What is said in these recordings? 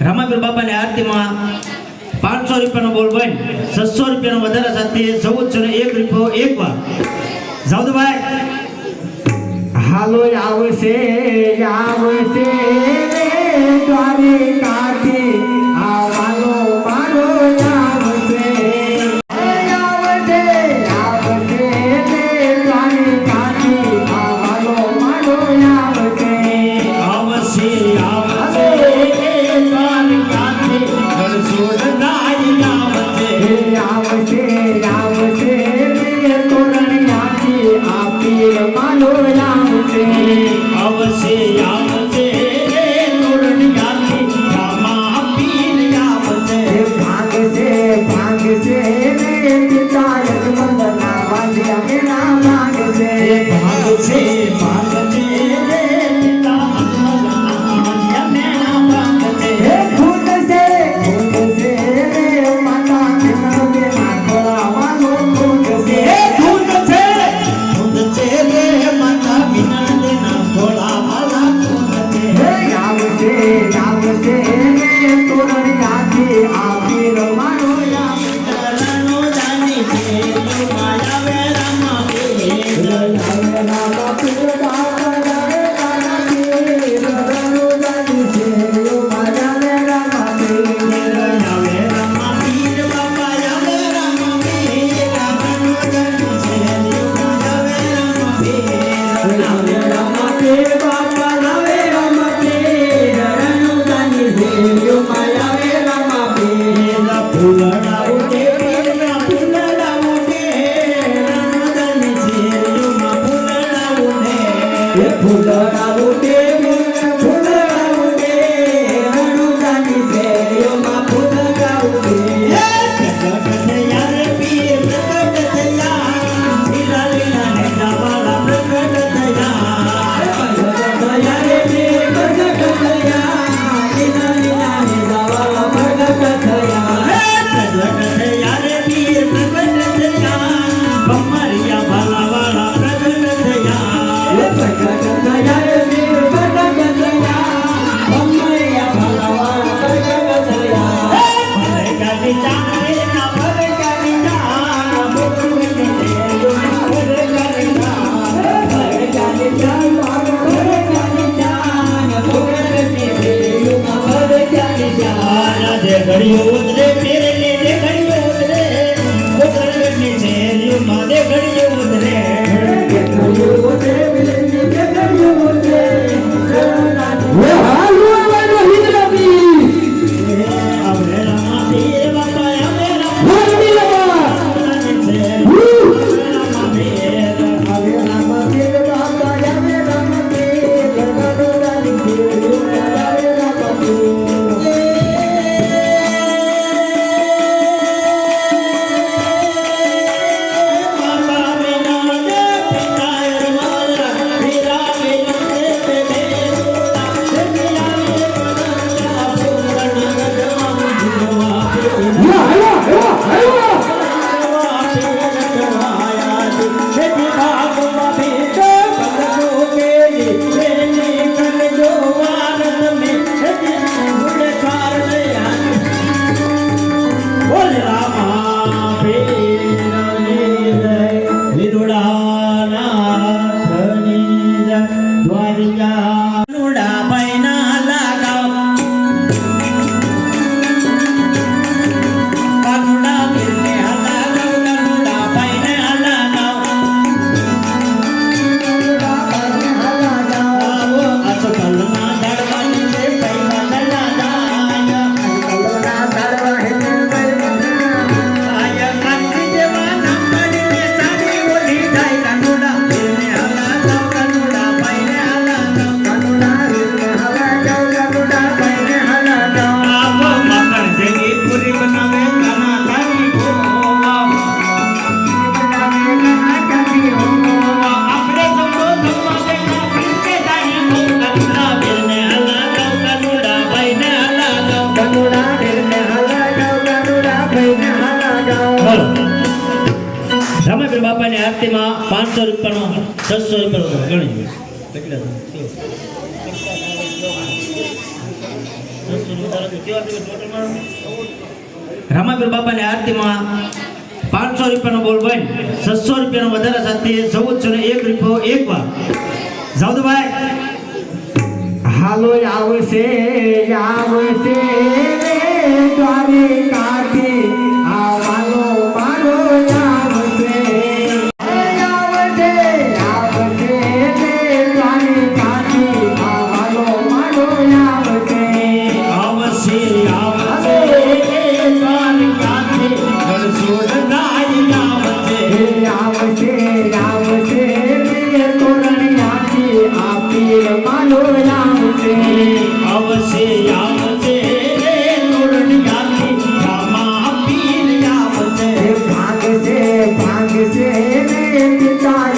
રામાપીર બાપાની આરતીમાં પાંચસો રૂપિયાનો બોલ બન છસો રૂપિયાનો વધારે સાથે ચૌદસો ને એક રૂપિયો એક વાર જાઉદભાઈ. હાલો આવશે આવશે દ્વારિકાથી. down. Bunda, 边 Марья રામાપીર બાપાની આરતીમાં પાંચસો રૂપિયાનો બોલ બન છસો રૂપિયાનો વધારે સાથે ચૌદસો ને એક રૂપિયો એક વાર જાઉદભાઈ. હાલો આવે છે આવે છે દ્વારિકા দিন তাই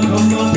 Brahma